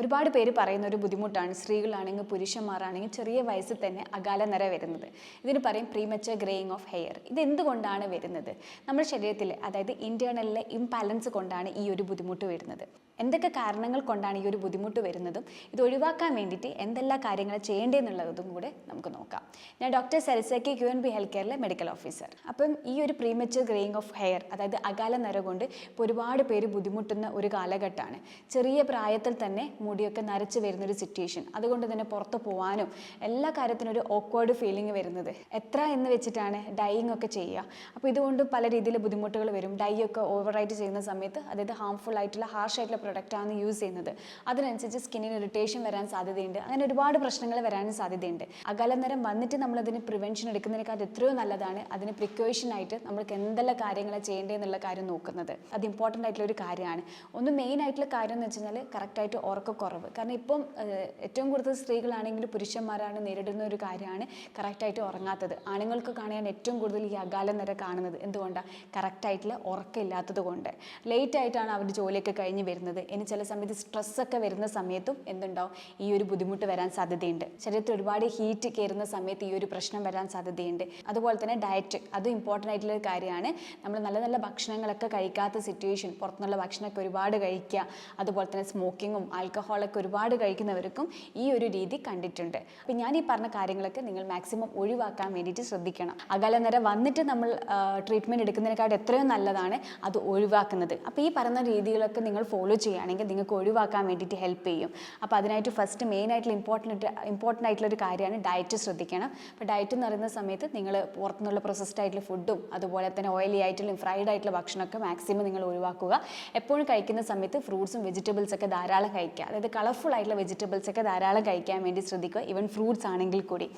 ഒരുപാട് പേര് പറയുന്ന ഒരു ബുദ്ധിമുട്ടാണ് സ്ത്രീകളാണെങ്കിൽ പുരുഷന്മാരാണെങ്കിൽ ചെറിയ വയസ്സിൽ തന്നെ അകാല നിര വരുന്നത്. ഇതിന് പറയും പ്രീമച്ചർ ഗ്രേയിങ് ഓഫ് ഹെയർ ഇത് എന്തുകൊണ്ടാണ് വരുന്നത്? നമ്മുടെ ശരീരത്തിൽ അതായത് ഇന്റേണലിലെ ഇംബാലൻസ് കൊണ്ടാണ് ഈ ഒരു ബുദ്ധിമുട്ട് വരുന്നത്. എന്തൊക്കെ കാരണങ്ങൾ കൊണ്ടാണ് ഈ ഒരു ബുദ്ധിമുട്ട് വരുന്നതും ഇത് ഒഴിവാക്കാൻ വേണ്ടിയിട്ട് എന്തെല്ലാം കാര്യങ്ങൾ ചെയ്യേണ്ടതെന്നുള്ളതും കൂടെ നമുക്ക് നോക്കാം. ഞാൻ ഡോക്ടർ സെൽസക്കി ക്യു എൻ ബി ഹെൽത്ത് കെയറിലെ മെഡിക്കൽ ഓഫീസർ അപ്പം ഈ ഒരു പ്രീമച്ചർ ഗ്രേയിങ് ഓഫ് ഹെയർ അതായത് അകാല നര കൊണ്ട് ഇപ്പോൾ ഒരുപാട് പേര് ബുദ്ധിമുട്ടുന്ന ഒരു കാലഘട്ടമാണ്. ചെറിയ പ്രായത്തിൽ തന്നെ മുടിയൊക്കെ നരച്ച് വരുന്നൊരു സിറ്റുവേഷൻ അതുകൊണ്ട് തന്നെ പുറത്ത് പോകാനും എല്ലാ കാര്യത്തിനും ഒരു ഓക്വേർഡ് ഫീലിംഗ് വരുന്നത്. എത്ര എന്ന് വെച്ചിട്ടാണ് ഡൈയിങ് ഒക്കെ ചെയ്യുക. അപ്പോൾ ഇതുകൊണ്ട് പല രീതിയിൽ ബുദ്ധിമുട്ടുകൾ വരും. ഡൈ ഒക്കെ ഓവറായിട്ട് ചെയ്യുന്ന സമയത്ത് അതായത് ഹാംഫുൾ ആയിട്ടുള്ള ഹാർഷ് ആയിട്ടുള്ള പ്രൊഡക്റ്റാണ് യൂസ് ചെയ്യുന്നത്. അതിനനുസരിച്ച് സ്കിന്നിന് ഇറിറ്റേഷൻ വരാൻ സാധ്യതയുണ്ട്. അങ്ങനെ ഒരുപാട് പ്രശ്നങ്ങൾ വരാനും സാധ്യതയുണ്ട്. അകലനേരം വന്നിട്ട് നമ്മൾ നമ്മളതിന് പ്രിവെൻഷൻ എടുക്കുന്നതിനേക്കാൾ എത്രയോ നല്ലതാണ് അതിന് പ്രിക്കോഷൻ ആയിട്ട് നമ്മൾക്ക് എന്തെല്ലാം കാര്യങ്ങൾ ചെയ്യേണ്ടതെന്നുള്ള കാര്യം നോക്കുന്നത്. അത് ഇമ്പോർട്ടന്റ് ആയിട്ടുള്ള ഒരു കാര്യമാണ്. ഒന്ന് മെയിൻ ആയിട്ടുള്ള കാര്യം എന്ന് വെച്ച് കഴിഞ്ഞാൽ കറക്റ്റായിട്ട് ഉറക്കക്കുറവ്. കാരണം ഇപ്പം ഏറ്റവും കൂടുതൽ സ്ത്രീകളാണെങ്കിൽ പുരുഷന്മാരാണ് നേരിടുന്ന ഒരു കാര്യമാണ് കറക്റ്റായിട്ട് ഉറങ്ങാത്തത്. ആണുങ്ങൾക്ക് കാണാൻ ഏറ്റവും കൂടുതൽ ഈ അകാല കാണുന്നത്. എന്തുകൊണ്ടാണ് കറക്റ്റായിട്ടുള്ള ഉറക്കമില്ലാത്തത് കൊണ്ട്. ലേറ്റായിട്ടാണ് അവർ ജോലിയൊക്കെ കഴിഞ്ഞ് വരുന്നത്. ഇനി ചില സമയത്ത് സ്ട്രെസ്സൊക്കെ വരുന്ന സമയത്തും എന്തുണ്ടാവും? ഈ ഒരു ബുദ്ധിമുട്ട് വരാൻ സാധ്യതയുണ്ട്. ശരീരത്തിൽ ഒരുപാട് ഹീറ്റ് കയറുന്ന സമയത്ത് ഈ ഒരു പ്രശ്നം വരാൻ സാധ്യതയുണ്ട്. അതുപോലെ തന്നെ ഡയറ്റ് അതും ഇമ്പോർട്ടന്റ് ആയിട്ടുള്ള ഒരു കാര്യമാണ്. നമ്മൾ നല്ല നല്ല ഭക്ഷണങ്ങളൊക്കെ കഴിക്കാത്ത സിറ്റുവേഷൻ പുറത്തുനിന്നുള്ള ഭക്ഷണമൊക്കെ ഒരുപാട് കഴിക്കുക. അതുപോലെ തന്നെ സ്മോക്കിങ്ങും ആൽക്കഹോളൊക്കെ ഒരുപാട് കഴിക്കുന്നവർക്കും ഈ ഒരു രീതി കണ്ടിട്ടുണ്ട്. അപ്പം ഞാൻ ഈ പറഞ്ഞ കാര്യങ്ങളൊക്കെ നിങ്ങൾ മാക്സിമം ഒഴിവാക്കാൻ വേണ്ടിയിട്ട് ശ്രദ്ധിക്കണം. അകലനര വന്നിട്ട് നമ്മൾ ട്രീറ്റ്മെന്റ് എടുക്കുന്നതിനേക്കാൾ എത്രയോ നല്ലതാണ് അത് ഒഴിവാക്കുന്നത്. അപ്പോൾ ഈ പറയുന്ന രീതികളൊക്കെ നിങ്ങൾ ഫോളോ ചെയ്യുകയാണെങ്കിൽ നിങ്ങൾക്ക് ഒഴിവാക്കാൻ വേണ്ടിയിട്ട് ഹെൽപ്പ് ചെയ്യും. അപ്പോൾ അതിനായിട്ട് ഫസ്റ്റ് മെയിൻ ആയിട്ടുള്ള ഇമ്പോർട്ടന്റ് ഇമ്പോർട്ടന്റ് ആയിട്ടുള്ള ഒരു കാര്യമാണ് ഡയറ്റ് ശ്രദ്ധിക്കണം. അപ്പോൾ ഡയറ്റ് എന്ന് പറയുന്ന സമയത്ത് നിങ്ങൾ പുറത്തുനിന്നുള്ള പ്രൊസസ്ഡ് ആയിട്ടുള്ള ഫുഡും അതുപോലെ തന്നെ ഓയിലി ആയിട്ടുള്ള ഫ്രൈഡ് ആയിട്ടുള്ള ഭക്ഷണമൊക്കെ മാക്സിമം നിങ്ങൾ ഒഴിവാക്കുക. എപ്പോഴും കഴിക്കുന്ന സമയത്ത് ഫ്രൂട്ട്സും വെജിറ്റബിൾസ് ഒക്കെ ധാരാളം കഴിക്കുക. അതായത് കളർഫുൾ ആയിട്ടുള്ള വെജിറ്റബിൾസ് ഒക്കെ ധാരാളം കഴിക്കാൻ വേണ്ടി ശ്രദ്ധിക്കുക. ഈവൻ ഫ്രൂട്ട്സ് ആണെങ്കിൽ കൂടി.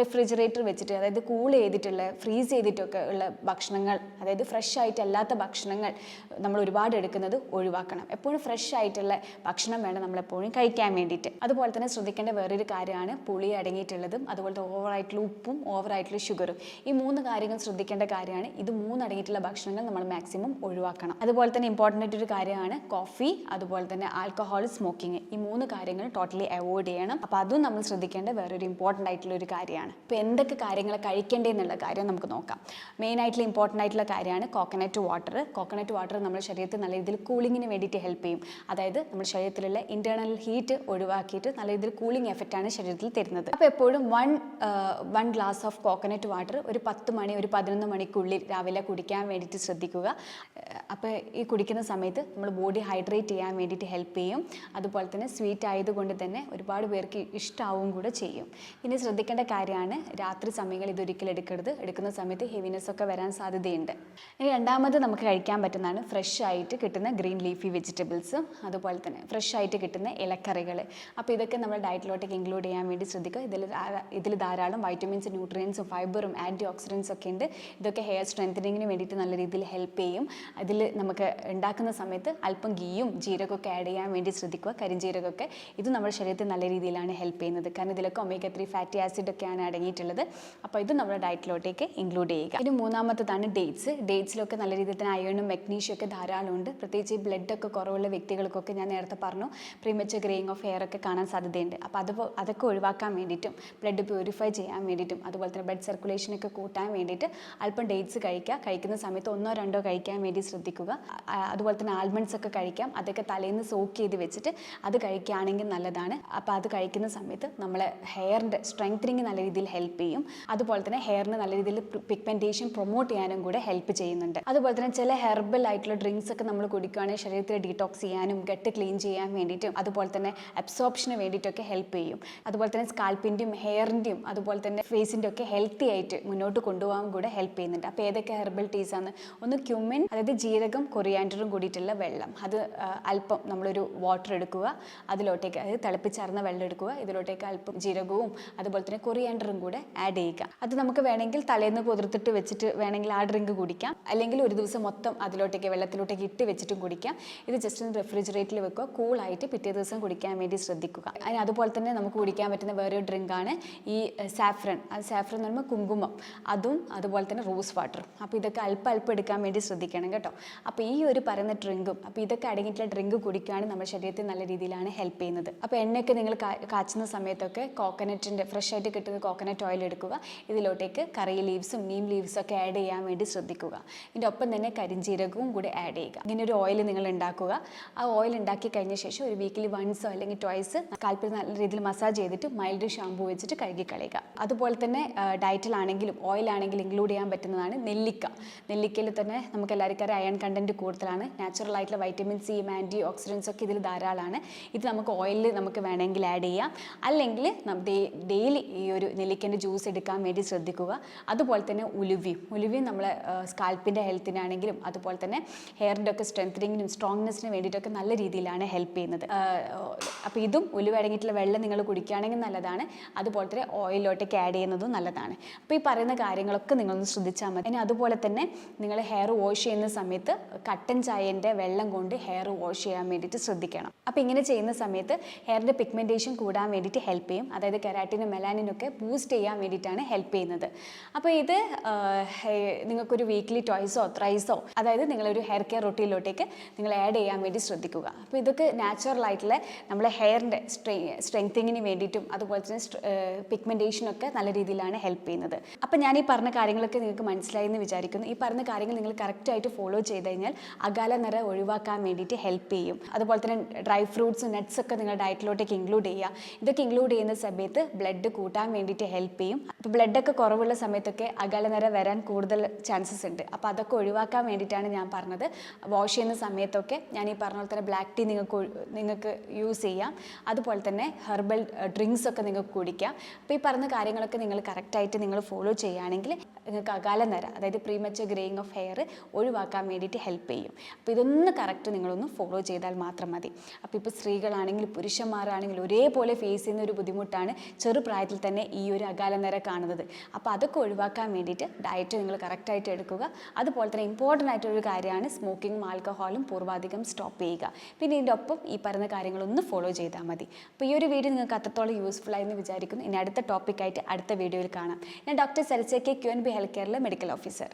റെഫ്രിജറേറ്റർ വെച്ചിട്ട് അതായത് കൂൾ ചെയ്തിട്ടുള്ള ഫ്രീസ് ചെയ്തിട്ടൊക്കെ ഉള്ള ഭക്ഷണങ്ങൾ അതായത് ഫ്രഷ് ആയിട്ടല്ലാത്ത ഭക്ഷണങ്ങൾ നമ്മൾ ഒരുപാട് എടുക്കുന്നത് ഒഴിവാക്കണം. എപ്പോഴും ഫ്രഷ് ആയിട്ടുള്ള ഭക്ഷണം വേണം നമ്മളെപ്പോഴും കഴിക്കാൻ വേണ്ടിയിട്ട്. അതുപോലെ തന്നെ ശ്രദ്ധിക്കേണ്ട വേറൊരു കാര്യമാണ് പുളി അടങ്ങിയിട്ടുള്ളതും അതുപോലത്തെ ഓവറായിട്ടുള്ള ഉപ്പും ഓവറായിട്ടുള്ള ഷുഗറും ഈ മൂന്ന് കാര്യങ്ങൾ ശ്രദ്ധിക്കേണ്ട കാര്യമാണ്. ഇത് മൂന്നടങ്ങിയിട്ടുള്ള ഭക്ഷണങ്ങൾ നമ്മൾ മാക്സിമം ഒഴിവാക്കണം. അതുപോലെ തന്നെ ഇമ്പോർട്ടന്റ് ആയിട്ടൊരു കാര്യമാണ് കോഫി അതുപോലെ തന്നെ ആൽക്കഹോൾ സ്മോക്കിംഗ് ഈ മൂന്ന് കാര്യങ്ങൾ ടോട്ടലി അവോയ്ഡ് ചെയ്യണം. അപ്പോൾ അതും നമ്മൾ ശ്രദ്ധിക്കേണ്ട വേറൊരു ഇമ്പോർട്ടന്റ് ആയിട്ടുള്ള ഒരു കാര്യമാണ്. ഇപ്പോൾ എന്തൊക്കെ കാര്യങ്ങൾ കഴിക്കേണ്ടതെന്നുള്ള കാര്യം നമുക്ക് നോക്കാം. മെയിൻ ആയിട്ടുള്ള ഇമ്പോർട്ടന്റ് ആയിട്ടുള്ള കാര്യമാണ് കോക്കനട്ട് വാട്ടർ കോക്കനട്ട് വാട്ടർ നമ്മുടെ ശരീരത്തിൽ നല്ല രീതിയിൽ കൂളിങ്ങിന് വേണ്ടിയിട്ട് ഹെൽപ്പ് ചെയ്യും. അതായത് നമ്മുടെ ശരീരത്തിലുള്ള ഇന്റേർണൽ ഹീറ്റ് ഒഴിവാക്കിയിട്ട് നല്ല രീതിയിൽ കൂളിംഗ് എഫക്റ്റാണ് ശരീരത്തിൽ തരുന്നത്. അപ്പോൾ എപ്പോഴും one one glass of coconut water ഒരു പത്ത് മണി ഒരു പതിനൊന്ന് മണിക്കുള്ളിൽ രാവിലെ കുടിക്കാൻ വേണ്ടിയിട്ട് ശ്രദ്ധിക്കുക. അപ്പോൾ ഈ കുടിക്കുന്ന സമയത്ത് നമ്മൾ ബോഡി ഹൈഡ്രേറ്റ് ചെയ്യാൻ വേണ്ടിയിട്ട് ഹെൽപ്പ് ചെയ്യും. അതുപോലെ തന്നെ സ്വീറ്റ് ആയതുകൊണ്ട് തന്നെ ഒരുപാട് പേർക്ക് ഇഷ്ടമാവും കൂടെ ചെയ്യും. ഇനി ശ്രദ്ധിക്കേണ്ട കാര്യമാണ് രാത്രി സമയങ്ങളിൽ ഇതൊരിക്കലും എടുക്കരുത്. എടുക്കുന്ന സമയത്ത് ഹെവിനെസ് ഒക്കെ വരാൻ സാധ്യതയുണ്ട്. ഇനി രണ്ടാമത് നമുക്ക് കഴിക്കാൻ പറ്റുന്നതാണ് ഫ്രഷ് ആയിട്ട് കിട്ടുന്ന ഗ്രീൻ ലീഫി വെജിറ്റബിൾസ് അതുപോലെ തന്നെ ഫ്രഷ് ആയിട്ട് കിട്ടുന്ന ഇലക്കറികൾ അപ്പോൾ ഇതൊക്കെ നമ്മൾ ഡയറ്റിലോട്ടേക്ക് ഇൻക്ലൂഡ് ചെയ്യാൻ വേണ്ടി ശ്രദ്ധിക്കുക. ഇതിൽ ഇതിൽ ധാരാളം വൈറ്റമിൻസ് ന്യൂട്രിയൻസും ഫൈബറും ആന്റി ഓക്സിഡൻസ് ഒക്കെ ഉണ്ട്. ഇതൊക്കെ ഹെയർ സ്ട്രെങ്തനിങ്ങിന് വേണ്ടിയിട്ട് നല്ല രീതിയിൽ ഹെൽപ്പ് ചെയ്യും. അതിൽ നമുക്ക് ഉണ്ടാക്കുന്ന സമയത്ത് അല്പം ഗീയും ജീരകമൊക്കെ ആഡ് ചെയ്യാൻ വേണ്ടി ശ്രദ്ധിക്കുക. കരിഞ്ജീരകമൊക്കെ ഇത് നമ്മുടെ ശരീരത്തിൽ നല്ല രീതിയിലാണ് ഹെൽപ്പ് ചെയ്യുന്നത്. കാരണം ഇതിലൊക്കെ ഒമേഗ ത്രീ ഫാറ്റി ആസിഡ് ഒക്കെയാണ് അടങ്ങിയിട്ടുള്ളത് അപ്പോൾ ഇത് നമ്മുടെ ഡയറ്റിലോട്ടേക്ക് ഇൻക്ലൂഡ് ചെയ്യുക. ഇനി മൂന്നാമത്തതാണ് ഡേറ്റ്സ് ഡേറ്റ്സിലൊക്കെ നല്ല രീതിയിൽ തന്നെ അയണും മെഗ്നീഷ്യം ഒക്കെ ധാരാളം ഉണ്ട്. പ്രത്യേകിച്ച് ബ്ലഡ് ഒക്കെ കുറവുള്ള വ്യക്തികൾക്കൊക്കെ ഞാൻ നേരത്തെ പറഞ്ഞു പ്രീമച്ചർ ഗ്രേയിങ് ഓഫ് ഹെയർ ഒക്കെ കാണാൻ സാധ്യതയുണ്ട്. അപ്പോൾ അത് അതൊക്കെ ഒഴിവാക്കാൻ വേണ്ടിയിട്ടും ബ്ലഡ് പ്യൂരിഫൈ ചെയ്യാൻ വേണ്ടിയിട്ടും അതുപോലെ തന്നെ ബ്ലഡ് സർക്കുലേഷനൊക്കെ കൂട്ടാൻ വേണ്ടിയിട്ട് അല്പം ഡേറ്റ്സ് കഴിക്കുക. കഴിക്കുന്ന സമയത്ത് ഒന്നോ രണ്ടോ കഴിക്കാൻ വേണ്ടി ശ്രദ്ധിക്കുക. അതുപോലെ തന്നെ ആൽമണ്ട്സ് ഒക്കെ കഴിക്കാം. അതൊക്കെ തലേന്ന് സോക്ക് ചെയ്ത് വെച്ചിട്ട് അത് കഴിക്കുകയാണെങ്കിൽ നല്ലതാണ്. അപ്പോൾ അത് കഴിക്കുന്ന സമയത്ത് നമ്മളെ ഹെയറിന്റെ സ്ട്രെങ്തനിങ് നല്ല രീതിയിൽ ഹെൽപ്പ് ചെയ്യും. അതുപോലെ തന്നെ ഹെയറിന് നല്ല രീതിയിൽ പിഗ്മെന്റേഷൻ പ്രൊമോട്ട് ചെയ്യാനും കൂടെ ഹെൽപ്പ് ചെയ്യുന്നുണ്ട്. അതുപോലെ തന്നെ ചില ഹെർബൽ ആയിട്ടുള്ള ഡ്രിങ്ക്സ് ഒക്കെ നമ്മൾ കുടിക്കുകയാണെങ്കിൽ ശരീരത്തിൽ ഡീടോക്സ് ചെയ്യാനും ഗട്ട് ക്ലീൻ ചെയ്യാൻ വേണ്ടിയിട്ടും അതുപോലെ തന്നെ അബ്സോർപ്ഷന് വേണ്ടിയിട്ടൊക്കെ ഹെൽപ്പ് ചെയ്യും. അതുപോലെ തന്നെ സ്കാൽപ്പിന്റെയും ഹെയറിന്റെയും അതുപോലെ തന്നെ ഫേസിന്റെ ഒക്കെ ഹെൽത്തി ആയിട്ട് മുന്നോട്ട് കൊണ്ടുപോകാൻ കൂടെ ഹെൽപ്പ് ചെയ്യുന്നുണ്ട്. അപ്പോൾ ഏതൊക്കെ ഹെർബൽ ടീസ് ആണ്? ഒന്ന് ക്യുമിൻ അതായത് ജീരകം കൊറിയാൻഡറും കൂടിയിട്ടുള്ള വെള്ളം. അത് അല്പം നമ്മളൊരു വാട്ടർ എടുക്കുക അതിലോട്ടേക്ക് അതായത് തിളപ്പിച്ചാർന്ന വെള്ളം എടുക്കുക ഇതിലോട്ടേക്ക് അല്പം ജീരകവും അതുപോലെ തന്നെ കൊറിയാൻഡറും കൂടെ ആഡ് ചെയ്യുക. അത് നമുക്ക് വേണമെങ്കിൽ തലേന്ന് കുതിർത്തിട്ട് വെച്ചിട്ട് വേണമെങ്കിൽ ആ ഡ്രിങ്ക് കുടിക്കാം. അല്ലെങ്കിൽ ഒരു ദിവസം മൊത്തം അതിലോട്ടേക്ക് വെള്ളത്തിലോട്ടേക്ക് ഇട്ട് വെച്ചിട്ടും കുടിക്കാം. ഇത് ജസ്റ്റ് ഒന്ന് റെഫ്രിജറേറ്ററിൽ വെക്കുക. കൂളായിട്ട് പിറ്റേ ദിവസം കുടിക്കാൻ വേണ്ടി ശ്രദ്ധിക്കുക. അതിന് അതുപോലെ തന്നെ നമുക്ക് കുടിക്കാൻ പറ്റുന്ന വേറൊരു ഡ്രിങ്കാണ് ഈ സാഫ്രൺ അത് സാഫ്രൺ എന്ന് പറയുമ്പോൾ കുങ്കുമം. അതും അതുപോലെ തന്നെ റോസ് വാട്ടറും അപ്പോൾ ഇതൊക്കെ അല്പം അല്പം എടുക്കാൻ വേണ്ടി ശ്രദ്ധിക്കണം കേട്ടോ. അപ്പോൾ ഈ ഒരു പറയുന്ന ഡ്രിങ്കും അപ്പോൾ ഇതൊക്കെ അടങ്ങിയിട്ടുള്ള ഡ്രിങ്ക് കുടിക്കുകയാണ് നമ്മുടെ ശരീരത്തിൽ നല്ല രീതിയിലാണ് ഹെൽപ്പ് ചെയ്യുന്നത്. അപ്പോൾ എണ്ണയൊക്കെ നിങ്ങൾ കാച്ചുന്ന സമയത്തൊക്കെ കോക്കനറ്റിന്റെ ഫ്രഷ് ആയിട്ട് കിട്ടുന്ന കോക്കനട്ട് ഓയിൽ എടുക്കുക. ഇതിലോട്ടേക്ക് കറി ലീവ്സും നീം ലീവ്സും ഒക്കെ ആഡ് ചെയ്യാൻ വേണ്ടി ശ്രദ്ധിക്കുക. ഇതിന്റെ ഒപ്പം തന്നെ കരിഞ്ജീരകവും കൂടി ആഡ് ചെയ്യുക. ഇങ്ങനെ ഒരു ഓയിൽ നിങ്ങൾ ഉണ്ടാക്കുക. ആ ഓയിൽ ഉണ്ടാക്കി കഴിഞ്ഞ ശേഷം ഒരു വീക്കിലി വൺസോ അല്ലെങ്കിൽ ട്വൈസ് കാൽപ്പിൽ നല്ല രീതിയിൽ മസാജ് ചെയ്തിട്ട് മൈൽഡ് ഷാമ്പൂ വെച്ചിട്ട് കഴുകി കളയുക. അതുപോലെ തന്നെ ഡയറ്റിലാണെങ്കിലും ഓയിലാണെങ്കിലും ഇൻക്ലൂഡ് ചെയ്യാൻ പറ്റുന്നതാണ് നെല്ലിക്ക. നെല്ലിക്കയിൽ തന്നെ നമുക്ക് എല്ലാവർക്കും അയൺ കണ്ടന്റ് കൂടുതലാണ്. നാച്ചുറൽ ആയിട്ടുള്ള വൈറ്റമിൻ സി ആന്റി ഓക്സിഡൻസ് ഒക്കെ ഇതിൽ ധാരാളമാണ് ഇത് നമുക്ക് ഓയിലിൽ നമുക്ക് വേണമെങ്കിൽ ആഡ് ചെയ്യാം. അല്ലെങ്കിൽ ഡെയിലി ഈ ഒരു നെല്ലിക്കന്റെ ജ്യൂസ് എടുക്കാൻ വേണ്ടി ശ്രദ്ധിക്കുക. അതുപോലെ തന്നെ ഉലുവിയും. ഉലുവിയും നമ്മളെ സ്കാൽപ്പിന്റെ ഹെൽത്തിനാണെങ്കിലും അതുപോലെ തന്നെ ഹെയറിന്റെ ഒക്കെ സ്ട്രെങ്തനിങ്ങിനും സ്ട്രോങ്നെസ്സിന് വേണ്ടിയിട്ടൊക്കെ നല്ല രീതിയിലാണ് ഹെൽപ്പ് ചെയ്യുന്നത്. അപ്പോൾ ഇതും ഉലുവ അടങ്ങിയിട്ടുള്ള വെള്ളം നിങ്ങൾ കുടിക്കുകയാണെങ്കിൽ നല്ലതാണ്. അതുപോലെ തന്നെ ഓയിലോട്ടേക്ക് ആഡ് ചെയ്യുന്നതും നല്ലതാണ്. അപ്പോൾ ഈ പറയുന്ന കാര്യങ്ങളൊക്കെ നിങ്ങളൊന്ന് ശ്രദ്ധിച്ചാൽ മതി. ഇനി അതുപോലെ തന്നെ നിങ്ങൾ ഹെയർ വാഷ് ചെയ്യുന്ന സമയത്ത് കട്ടൻ ചായന്റെ വെള്ളം കൊണ്ട് ഹെയർ വാഷ് ചെയ്യാൻ വേണ്ടിയിട്ട് ശ്രദ്ധിക്കണം. അപ്പോൾ ഇങ്ങനെ ചെയ്യുന്ന സമയത്ത് ഹെയറിന്റെ പിഗ്മെന്റേഷൻ കൂടാൻ വേണ്ടിയിട്ട് ഹെൽപ്പ് ചെയ്യും. അതായത് കെരാറ്റിനും മെലാനിനൊക്കെ ബൂസ്റ്റ് ചെയ്യാൻ വേണ്ടിയിട്ടാണ് ഹെൽപ്പ് ചെയ്യുന്നത്. അപ്പോൾ ഇത് നിങ്ങൾക്കൊരു വീക്ക്ലി ടോയ്സോ ത്രൈസോ അതായത് നിങ്ങളൊരു ഹെയർ കെയർ റൊട്ടീനിലോട്ടേക്ക് നിങ്ങൾ ആഡ് ചെയ്യാൻ വേണ്ടി ശ്രദ്ധിക്കുക. അപ്പോൾ ഇതൊക്കെ നാച്ചുറൽ ആയിട്ടുള്ള നമ്മളെ ഹെയറിന്റെ സ്ട്രെ സ്ട്രെങ്തിങ്ങിന് വേണ്ടിയിട്ടും അതുപോലെ തന്നെ പിഗ്മെന്റേഷനൊക്കെ നല്ല രീതിയിലാണ് ഹെൽപ്പ് ചെയ്യുന്നത്. അപ്പോൾ ഞാൻ ഈ പറഞ്ഞ കാര്യങ്ങളൊക്കെ നിങ്ങൾക്ക് മനസ്സിലായി എന്ന് വിചാരിക്കുന്നു. ഈ പറഞ്ഞ കാര്യങ്ങൾ നിങ്ങൾ കറക്റ്റായിട്ട് ഫോളോ ചെയ്ത് കഴിഞ്ഞാൽ അകാല നിറ ഒഴിവാക്കാൻ വേണ്ടിയിട്ട് ഹെൽപ്പ് ചെയ്യും. അതുപോലെ തന്നെ ഡ്രൈ ഫ്രൂട്ട്സ് നട്ട്സ് ഒക്കെ നിങ്ങളുടെ ഡയറ്റിലോട്ടേക്ക് ഇൻക്ലൂഡ് ചെയ്യുക. ഇതൊക്കെ ഇൻക്ലൂഡ് ചെയ്യുന്ന സമയത്ത് ബ്ലഡ് കൂട്ടാൻ വേണ്ടിയിട്ട് ഹെൽപ്പ് ചെയ്യും. അപ്പോൾ ബ്ലഡൊക്കെ കുറവുള്ള സമയത്തൊക്കെ അകാല നിറ വരാൻ കൂടുതൽ ചാൻസസ് ഉണ്ട്. അപ്പോൾ അതൊക്കെ ഒഴിവാക്കാൻ വേണ്ടിയിട്ടാണ് ഞാൻ പറഞ്ഞത്. വാഷ് ചെയ്യുന്ന സമയത്തൊക്കെ ഞാൻ ഈ പറഞ്ഞ പോലെ തന്നെ ബ്ലാക്ക് ടീ നിങ്ങൾക്ക് നിങ്ങൾക്ക് യൂസ് ചെയ്യാം. അതുപോലെ തന്നെ ഹെർബൽ ഡ്രിങ്ക്സ് ഒക്കെ നിങ്ങൾക്ക് കുടിക്കാം. അപ്പോൾ ഈ പറഞ്ഞ കാര്യങ്ങളൊക്കെ നിങ്ങൾ കറക്റ്റായിട്ട് നിങ്ങൾ ഫോളോ ചെയ്യുകയാണെങ്കിൽ നിങ്ങൾക്ക് അകാല നിര അതായത് പ്രീമച്ചർ ഗ്രേയിങ് ഓഫ് ഹെയർ ഒഴിവാക്കാൻ വേണ്ടിയിട്ട് ഹെൽപ്പ് ചെയ്യും. അപ്പോൾ ഇതൊന്ന് കറക്റ്റ് നിങ്ങളൊന്ന് ഫോളോ ചെയ്താൽ മാത്രം മതി. അപ്പോൾ ഇപ്പോൾ സ്ത്രീകളാണെങ്കിൽ പുരുഷന്മാരാണെങ്കിൽ ഒരേപോലെ ഫേസ് ചെയ്യുന്ന ഒരു ബുദ്ധിമുട്ടാണ് ചെറുപ്രായത്തിൽ തന്നെ ഈ ഒരു അകാല നിര കാണുന്നത്. അപ്പോൾ അതൊക്കെ ഒഴിവാക്കാൻ വേണ്ടിയിട്ട് ഡയറ്റ് നിങ്ങൾ കറക്റ്റായിട്ട് എടുക്കുക. അതുപോലെ തന്നെ ഇമ്പോർട്ടന്റ് ആയിട്ടൊരു കാര്യമാണ് സ്മോക്കിങ്ങും ആൽക്കഹോളും പൂർവാധികം സ്റ്റോപ്പ് ചെയ്യുക. പിന്നെ ഇതിന്റെ ഒപ്പം ഈ പറയുന്ന കാര്യങ്ങളൊന്ന് ഫോളോ ചെയ്താൽ മതി. അപ്പോൾ ഈ ഒരു വീഡിയോ നിങ്ങൾക്ക് അത്രത്തോളം യൂസ്ഫുൾ എന്ന് വിചാരിക്കുന്നു. ഇനി അടുത്ത ടോപ്പിക്കായിട്ട് അടുത്ത വീഡിയോയിൽ കാണാം. ഞാൻ doctor സരസെ K Q N B health കെയറിലെ medical officer